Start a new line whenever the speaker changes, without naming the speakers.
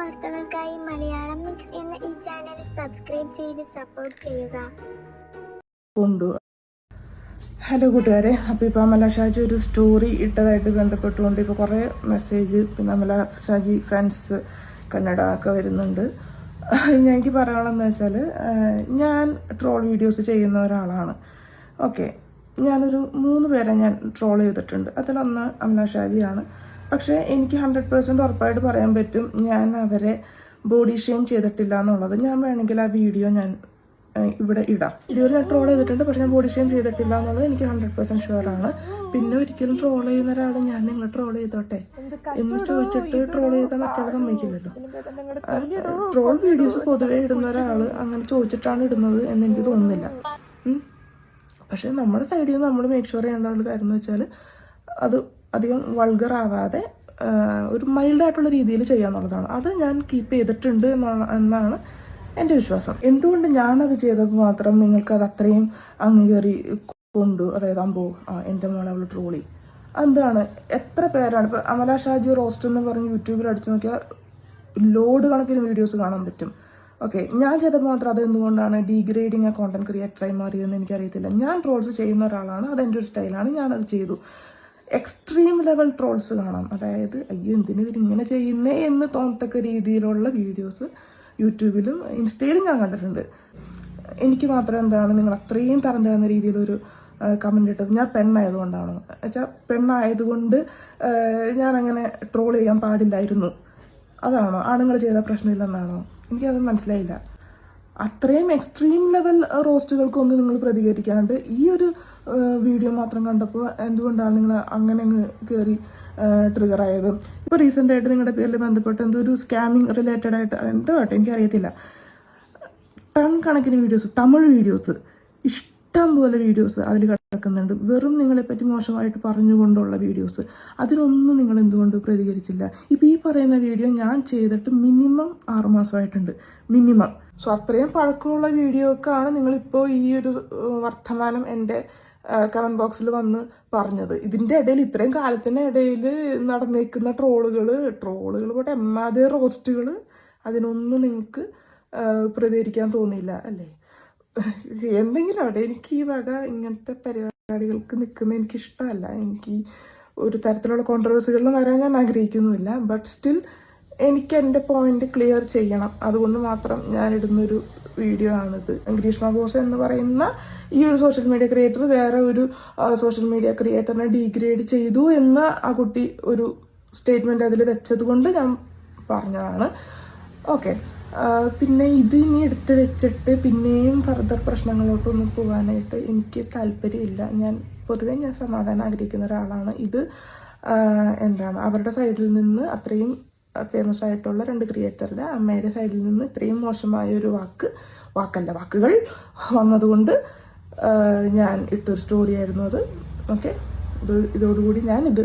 വാർത്തകൾക്കായി മലയാളം മിക്സ് എന്ന ഈ ചാനൽ സബ്സ്ക്രൈബ് ചെയ്ത് സപ്പോർട്ട് ചെയ്യുക.
ഹലോ കൂട്ടുകാരെ അപ്പോൾ ഇപ്പോൾ അമല ഷാജി ഒരു സ്റ്റോറി ഇട്ടതായിട്ട് ബന്ധപ്പെട്ടുകൊണ്ട് ഇപ്പോൾ കുറേ മെസ്സേജ് പിന്നെ അമല ഷാജി ഫാൻസ് കന്നഡ ഒക്കെ വരുന്നുണ്ട് ഞാൻ എനിക്ക് പറയണമെന്ന് വെച്ചാൽ ഞാൻ ട്രോൾ വീഡിയോസ് ചെയ്യുന്ന ഒരാളാണ്. ഓക്കെ ഞാനൊരു മൂന്ന് പേരെ ഞാൻ ട്രോൾ ചെയ്തിട്ടുണ്ട്. അതിലൊന്ന് അമല ഷാജിയാണ്. പക്ഷേ എനിക്ക് ഹൺഡ്രഡ് പേഴ്സന്റ് ഉറപ്പായിട്ട് പറയാൻ പറ്റും ഞാൻ അവരെ ബോഡി ഷെയിം ചെയ്തിട്ടില്ല എന്നുള്ളത്. ഞാൻ വേണമെങ്കിൽ ആ വീഡിയോ ഞാൻ ഇവിടെ ഇടാം. വീഡിയോ ഞാൻ ട്രോൾ ചെയ്തിട്ടുണ്ട് പക്ഷെ ഞാൻ ബോഡി ഷെയിം ചെയ്തിട്ടില്ല എന്നുള്ളത് എനിക്ക് ഹൺഡ്രഡ് പെർസെന്റ് ഷുവർ ആണ്. പിന്നെ ഒരിക്കലും ട്രോൾ ചെയ്യുന്ന ഒരാൾ ഞാൻ നിങ്ങളെ ട്രോൾ ചെയ്തോട്ടെ? എന്ന് ചോദിച്ചിട്ട് ട്രോൾ ചെയ്താൽ മറ്റേ സമ്മതിക്കില്ലല്ലോ. ട്രോൾ വീഡിയോസ് പൊതുവെ ഇടുന്ന ഒരാൾ അങ്ങനെ ചോദിച്ചിട്ടാണ് ഇടുന്നത് എന്ന് എനിക്ക് തോന്നുന്നില്ല. പക്ഷെ നമ്മുടെ സൈഡിൽ നിന്ന് നമ്മൾ മേക്ക് ഷുവർ ചെയ്യേണ്ട ഒരു കാര്യം എന്ന് വെച്ചാൽ അത് അധികം വൾഗർ ആവാതെ ഒരു മൈൽഡ് ആയിട്ടുള്ള രീതിയിൽ ചെയ്യാന്നുള്ളതാണ്. അത് ഞാൻ കീപ്പ് ചെയ്തിട്ടുണ്ട് എന്നാണ് എന്റെ വിശ്വാസം. എന്തുകൊണ്ട് ഞാനത് ചെയ്തപ്പോൾ മാത്രം നിങ്ങൾക്ക് അത് അത്രയും അംഗീകരി കൊണ്ടു അതായത് അമ്പോ എന്റെ മോളെ അവൾ ട്രോളി എന്താണ് എത്ര പേരാണ്? ഇപ്പം അമല ഷാജി റോസ്റ്റ് എന്ന് പറഞ്ഞ് യൂട്യൂബിൽ അടിച്ചു നോക്കിയാൽ ലോഡ് കണക്കിന് വീഡിയോസ് കാണാൻ പറ്റും. ഓക്കെ ഞാൻ ചെയ്തപ്പോൾ മാത്രം അത് എന്തുകൊണ്ടാണ് ഡീഗ്രേഡിങ് ആ കോണ്ടന്റ് ക്രിയേറ്ററായി മാറിയതെന്ന് എനിക്കറിയത്തില്ല. ഞാൻ ട്രോൾസ് ചെയ്യുന്ന ഒരാളാണ് അതെന്റെ ഒരു സ്റ്റൈലാണ് ഞാനത് ചെയ്തു. എക്സ്ട്രീം ലെവൽ ട്രോൾസ് കാണാം. അതായത് അയ്യോ എന്തിനു ഇങ്ങനെ ചെയ്യുന്നേ? എന്ന് തോന്നത്തക്ക രീതിയിലുള്ള വീഡിയോസ് യൂട്യൂബിലും ഇൻസ്റ്റയിലും ഞാൻ കണ്ടിട്ടുണ്ട്. എനിക്ക് മാത്രം എന്താണ് നിങ്ങൾ അത്രയും തരം തരുന്ന രീതിയിലൊരു കമന്റ് ഇട്ടത്. ഞാൻ പെണ്ണായതുകൊണ്ടാണ്. വെച്ചാൽ പെണ്ണായതുകൊണ്ട് ഞാനങ്ങനെ ട്രോൾ ചെയ്യാൻ പാടില്ലായിരുന്നു. അതാണോ? ആണുങ്ങൾ ചെയ്ത പ്രശ്നമില്ലെന്നാണോ എനിക്കത് മനസ്സിലായില്ല. അത്രയും എക്സ്ട്രീം ലെവൽ റോസ്റ്റുകൾക്കൊന്നും നിങ്ങൾ പ്രതികരിക്കാണ്ട് ഈ ഒരു വീഡിയോ മാത്രം കണ്ടപ്പോൾ എന്തുകൊണ്ടാണ് നിങ്ങൾ അങ്ങനെ അങ്ങ് കയറി ട്രിഗർ ആയത്? ഇപ്പോൾ റീസെന്റ് ആയിട്ട് നിങ്ങളുടെ പേരിൽ ബന്ധപ്പെട്ട് എന്തോ ഒരു സ്കാമിങ് റിലേറ്റഡ് ആയിട്ട് എന്തോ ആട്ടെ എനിക്കറിയത്തില്ല. ടൺ കണക്കിന് വീഡിയോസ് തമിഴ് വീഡിയോസ് ഇഷ്ടം പോലെ വീഡിയോസ് അതിൽ കിടക്കുന്നുണ്ട്. വെറും നിങ്ങളെപ്പറ്റി മോശമായിട്ട് പറഞ്ഞുകൊണ്ടുള്ള വീഡിയോസ് അതിനൊന്നും നിങ്ങൾ എന്തുകൊണ്ട് പ്രതികരിച്ചില്ല? ഇപ്പോൾ ഈ പറയുന്ന വീഡിയോ ഞാൻ ചെയ്തിട്ട് മിനിമം ആറുമാസമായിട്ടുണ്ട് മിനിമം സോ അത്രയും പഴക്കമുള്ള വീഡിയോക്കാണ് നിങ്ങളിപ്പോൾ ഈ ഒരു വർത്തമാനം എന്റെ കമന്റ് ബോക്സിൽ വന്ന് പറഞ്ഞത്. ഇതിന്റെ ഇടയിൽ ഇത്രയും കാലത്തിന്റെ ഇടയിൽ നടന്നേക്കുന്ന ട്രോളുകൾ ട്രോളുകൾ പോട്ടെ എമ്മാതെ റോസ്റ്റുകൾ അതിനൊന്നും നിങ്ങൾക്ക് പ്രതികരിക്കാൻ തോന്നിയില്ല അല്ലേ? എന്തെങ്കിലും അവിടെ എനിക്ക് ഈ വക ഇങ്ങനത്തെ പരിപാടികൾക്ക് നിൽക്കുന്ന എനിക്ക് ഇഷ്ടമല്ല എനിക്ക് ഒരു തരത്തിലുള്ള കോൺട്രവേഴ്സികളിലും വരാൻ ഞാൻ ആഗ്രഹിക്കുന്നുമില്ല. ബട്ട് സ്റ്റിൽ എനിക്ക് എന്റെ പോയിന്റ് ക്ലിയർ ചെയ്യണം. അതുകൊണ്ട് മാത്രം ഞാൻ ഇടുന്നൊരു വീഡിയോ ആണിത്. ഗ്രീഷ്മ ബോസ് എന്ന് പറയുന്ന ഈ ഒരു സോഷ്യൽ മീഡിയ ക്രിയേറ്റർ വേറെ ഒരു സോഷ്യൽ മീഡിയ ക്രിയേറ്ററിനെ ഡീഗ്രേഡ് ചെയ്തു എന്ന് ആ കുട്ടി ഒരു സ്റ്റേറ്റ്മെന്റ് അതിൽ വെച്ചത് കൊണ്ട് ഞാൻ പറഞ്ഞതാണ്. ഓക്കെ പിന്നെ ഇത് ഇനി എടുത്ത് വെച്ചിട്ട് പിന്നെയും ഫർദർ പ്രശ്നങ്ങളോട്ടൊന്നും പോകാനായിട്ട് എനിക്ക് താല്പര്യമില്ല. ഞാൻ പൊതുവേ ഞാൻ സമാധാനം ആഗ്രഹിക്കുന്ന ഒരാളാണ്. ഇത് എന്താണ് അവരുടെ സൈഡിൽ നിന്ന് അത്രയും ഫേമസ് ആയിട്ടുള്ള രണ്ട് ക്രിയേറ്ററുടെ അമ്മയുടെ സൈഡിൽ നിന്ന് ഇത്രയും മോശമായ ഒരു വാക്ക് വാക്കല്ല വാക്കുകൾ വന്നതുകൊണ്ട് ഞാൻ ഇട്ടൊരു സ്റ്റോറി ആയിരുന്നു അത്. ഓക്കെ ഇത് ഇതോടുകൂടി ഞാൻ ഇത്